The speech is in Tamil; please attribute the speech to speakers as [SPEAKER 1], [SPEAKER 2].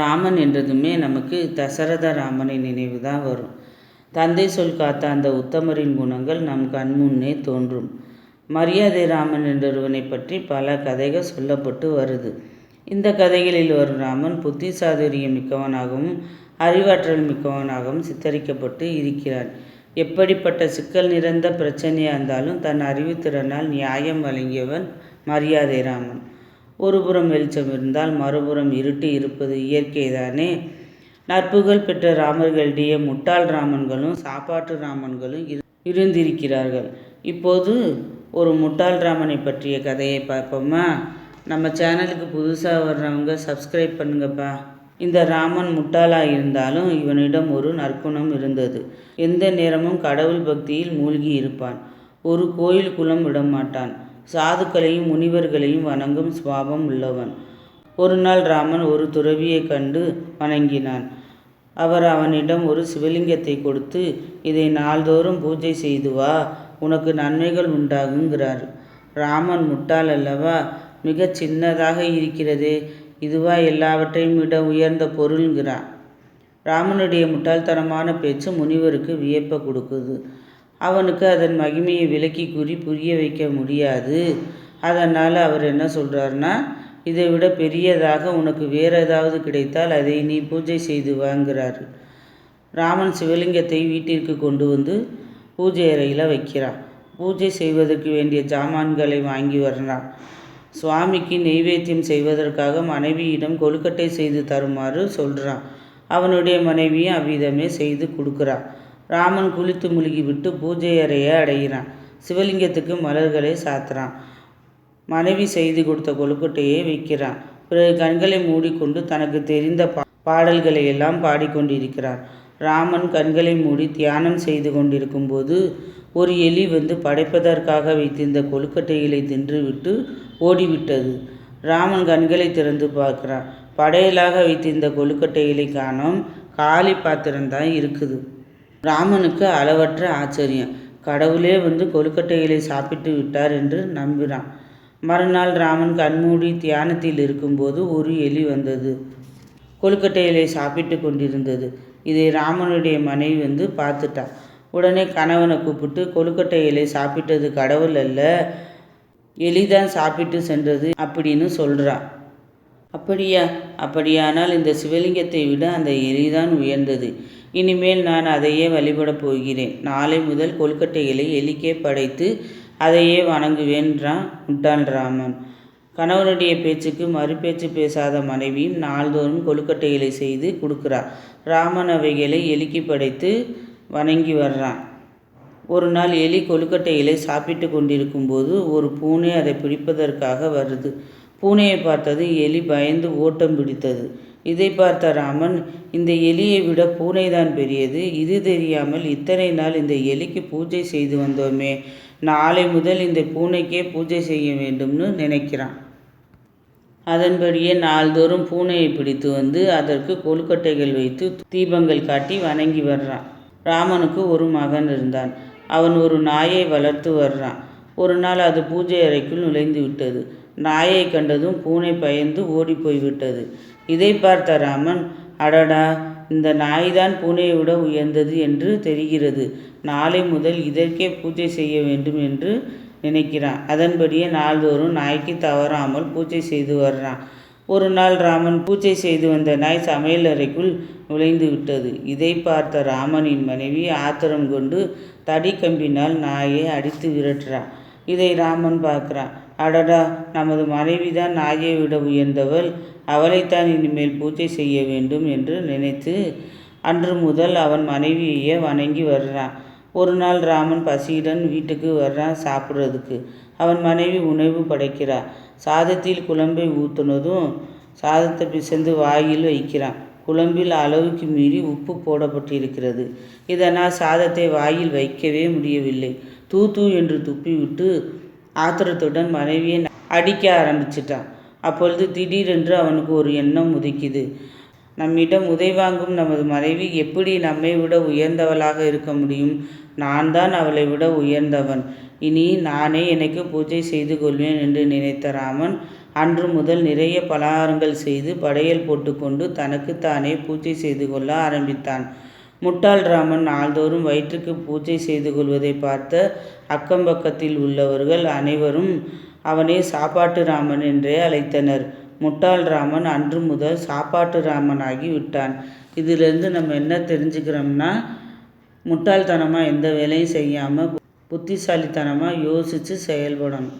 [SPEAKER 1] ராமன் என்றதுமே நமக்கு தசரத ராமனை நினைவு தான் வரும். தந்தை சொல் காத்த அந்த உத்தமரின் குணங்கள் நம் கண்முன்னே தோன்றும். மரியாதை ராமன் என்றொருவனை பற்றி பல கதைகள் சொல்லப்பட்டு வருது. இந்த கதைகளில் வரும் ராமன் புத்தி சாதுரியம் மிக்கவனாகவும் அறிவாற்றல் மிக்கவனாகவும் சித்தரிக்கப்பட்டு இருக்கிறான். எப்படிப்பட்ட சிக்கல் நிறைந்த பிரச்சனையாக இருந்தாலும் தன் அறிவுத்திறனால் நியாயம் வழங்கியவன் மரியாதை ராமன். ஒருபுறம் வெளிச்சம் இருந்தால் மறுபுறம் இருட்டு இருப்பது இயற்கைதானே? நற்புகழ் பெற்ற ராமர்களிடையே முட்டாள் ராமன்களும் சாப்பாட்டு ராமன்களும் இரு இருந்திருக்கிறார்கள். இப்போது ஒரு முட்டாள் ராமனை பற்றிய கதையை பார்ப்போமா? நம்ம சேனலுக்கு புதுசாக வர்றவங்க சப்ஸ்கிரைப் பண்ணுங்கப்பா. இந்த ராமன் முட்டாளாக இருந்தாலும் இவனிடம் ஒரு நற்குணம் இருந்தது. எந்த நேரமும் கடவுள் பக்தியில் மூழ்கி இருப்பான். ஒரு கோயில் குளம் விடமாட்டான். சாதுக்களையும் முனிவர்களையும் வணங்கும் சுவாபம் உள்ளவன். ஒரு நாள் ராமன் ஒரு துறவியை கண்டு வணங்கினான். அவர் அவனிடம் ஒரு சிவலிங்கத்தை கொடுத்து இதை நாள்தோறும் பூஜை செய்து வா உனக்கு நன்மைகள் உண்டாகுங்கிறார். ராமன் முட்டாள் அல்லவா? மிக சின்னதாக இருக்கிறதே இதுவா எல்லாவற்றையும் விட உயர்ந்த பொருள்ங்கிறான். ராமனுடைய முட்டாள்தனமான பேச்சு முனிவருக்கு வியப்பை கொடுக்குது. அவனுக்கு அதன் மகிமையை விளக்கி கூறி புரிய வைக்க முடியாது. அதனால் அவர் என்ன சொல்கிறாருன்னா இதை விட பெரியதாக உனக்கு வேறு ஏதாவது கிடைத்தால் அதை நீ பூஜை செய்து வாங்குறாரு ராமன் சிவலிங்கத்தை வீட்டிற்கு கொண்டு வந்து பூஜை அறையில் வைக்கிறான். பூஜை செய்வதற்கு வேண்டிய ஜாமான்களை வாங்கி வர்றான். சுவாமிக்கு நெய்வேத்தியம் செய்வதற்காக மனைவியிடம் கொழுக்கட்டை செய்து தருமாறு சொல்கிறான் அவனுடைய மனைவியும் அவ்விதமே செய்து கொடுக்குறான். ராமன் குளித்து முழுகி விட்டு பூஜை அறையை அடைகிறான். சிவலிங்கத்துக்கு மலர்களை சாத்துறான். மனைவி செய்து கொடுத்த கொழுக்கட்டையை வைக்கிறான் பிறகு கண்களை மூடிக்கொண்டு தனக்கு தெரிந்த பா பாடல்களை எல்லாம் பாடிக்கொண்டிருக்கிறார். ராமன் கண்களை மூடி தியானம் செய்து கொண்டிருக்கும் போது ஒரு எலி வந்து படைப்பதற்காக வைத்திருந்த கொழுக்கட்டைகளை தின்றுவிட்டு ஓடிவிட்டது. ராமன் கண்களை திறந்து பார்க்கிறான். படையலாக வைத்திருந்த கொழுக்கட்டைகளை காணும். காலி பாத்திரம்தான் இருக்குது. ராமனுக்கு அளவற்ற ஆச்சரியம். கடவுளே வந்து கொழுக்கட்டைகளை சாப்பிட்டு விட்டார் என்று நம்பினான். மறுநாள் ராமன் கண்மூடி தியானத்தில் இருக்கும்போது ஒரு எலி வந்தது. கொழுக்கட்டைகளை சாப்பிட்டு கொண்டிருந்தது. இதை ராமனுடைய மனைவி வந்து பார்த்துட்டா. உடனே கணவனை கூப்பிட்டு கொழுக்கட்டைகளை சாப்பிட்டது கடவுள் அல்ல எலிதான் சாப்பிட்டு சென்றது அப்படின்னு சொல்கிறான் அப்படியா அப்படியானால் இந்த சிவலிங்கத்தை விட அந்த எலிதான் உயர்ந்தது. இனிமேல் நான் அதையே வழிபடப் போகிறேன். நாளை முதல் கொழுக்கட்டைகளை எலிக்கே படைத்து அதையே வணங்குவேன்றான் முட்டாள் ராமன். கணவனுடைய பேச்சுக்கு மறுபேச்சு பேசாத மனைவியும் நாள்தோறும் கொழுக்கட்டைகளை செய்து கொடுக்கிறார் ராமன் அவைகளை எலிக்கு படைத்து வணங்கி வர்றான் ஒரு நாள் எலி கொழுக்கட்டைகளை சாப்பிட்டு கொண்டிருக்கும்போது ஒரு பூனை அதை பிடிப்பதற்காக வருது. பூனையை பார்த்தது எலி பயந்து ஓட்டம் பிடித்தது. இதை பார்த்த ராமன் இந்த எலியை விட பூனைதான் பெரியது. இது தெரியாமல் இத்தனை நாள் இந்த எலிக்கு பூஜை செய்து வந்தோமே நாளை முதல் இந்த பூனைக்கே பூஜை செய்ய வேண்டும்னு நினைக்கிறான். அதன்படியே நாள்தோறும் பூனையை பிடித்து வந்து அதற்கு கொழுக்கட்டைகள் வைத்து தீபங்கள் காட்டி வணங்கி வர்றான். ராமனுக்கு ஒரு மகன் இருந்தான். அவன் ஒரு நாயை வளர்த்து வர்றான். ஒரு நாள் அது பூஜை அறைக்குள் நுழைந்து விட்டது. நாயை கண்டதும் பூனை பயந்து ஓடி போய்விட்டது இதை பார்த்த ராமன் அடடா இந்த நாய்தான் பூனையை விட உயர்ந்தது என்று தெரிகிறது. நாளை முதல் இதற்கே பூஜை செய்ய வேண்டும் என்று நினைக்கிறான். அதன்படியே நாள்தோறும் நாய்க்கு தவறாமல் பூஜை செய்து வர்றான். ஒரு நாள் ராமன் பூஜை செய்து வந்த நாய் சமையல் அறைக்குள் நுழைந்து விட்டது. இதை பார்த்த ராமனின் மனைவி ஆத்திரம் கொண்டு தடி கம்பினால் நாயை அடித்து விரட்டுறான் இதை ராமன் பார்க்குறான். அடடா நமது மனைவி தான் நாயை விட உயர்ந்தவள். அவளைத்தான் இனிமேல் பூஜை செய்ய வேண்டும் என்று நினைத்து அன்று முதல் அவன் மனைவியையே வணங்கி வர்றான். ஒரு நாள் ராமன் பசியுடன் வீட்டுக்கு வர்றான் சாப்பிட்றதுக்கு. அவன் மனைவி உணவு படைக்கிறா சாதத்தில் குழம்பை ஊற்றுனதும் சாதத்தை பிசைந்து வாயில் வைக்கிறான். குழம்பில் அளவுக்கு மீறி உப்பு போடப்பட்டிருக்கிறது. இதனால் சாதத்தை வாயில் வைக்கவே முடியவில்லை. தூ தூ என்று துப்பிவிட்டு ஆத்திரத்துடன் மனைவியை அடிக்க ஆரம்பிச்சிட்டான். அப்பொழுது திடீரென்று அவனுக்கு ஒரு எண்ணம் உதிக்குது. நம்மிடம் உதை வாங்கும் நமது மனைவி எப்படி நம்மை விட உயர்ந்தவளாக இருக்க முடியும்? நான் தான் அவளை விட உயர்ந்தவன். இனி நானே எனக்கு பூஜை செய்து கொள்வேன் என்று நினைத்த ராமன் அன்று முதல் நிறைய பலகாரங்கள் செய்து படையல் போட்டுக்கொண்டு தனக்குத்தானே பூஜை செய்து கொள்ள ஆரம்பித்தான். முட்டாள் ராமன் நாள்தோறும் வயிற்றுக்கு பூஜை செய்து கொள்வதை பார்த்த அக்கம் பக்கத்தில் உள்ளவர்கள் அனைவரும் அவனை சாப்பாட்டு ராமன் என்றே அழைத்தனர். முட்டாள் ராமன் அன்று முதல் சாப்பாட்டு ராமனாகி விட்டான். இதிலிருந்து நம்ம என்ன தெரிஞ்சுக்கிறோம்னா முட்டாள்தனமாக எந்த வேலையும் செய்யாமல் புத்திசாலித்தனமாக யோசித்து செயல்படணும்.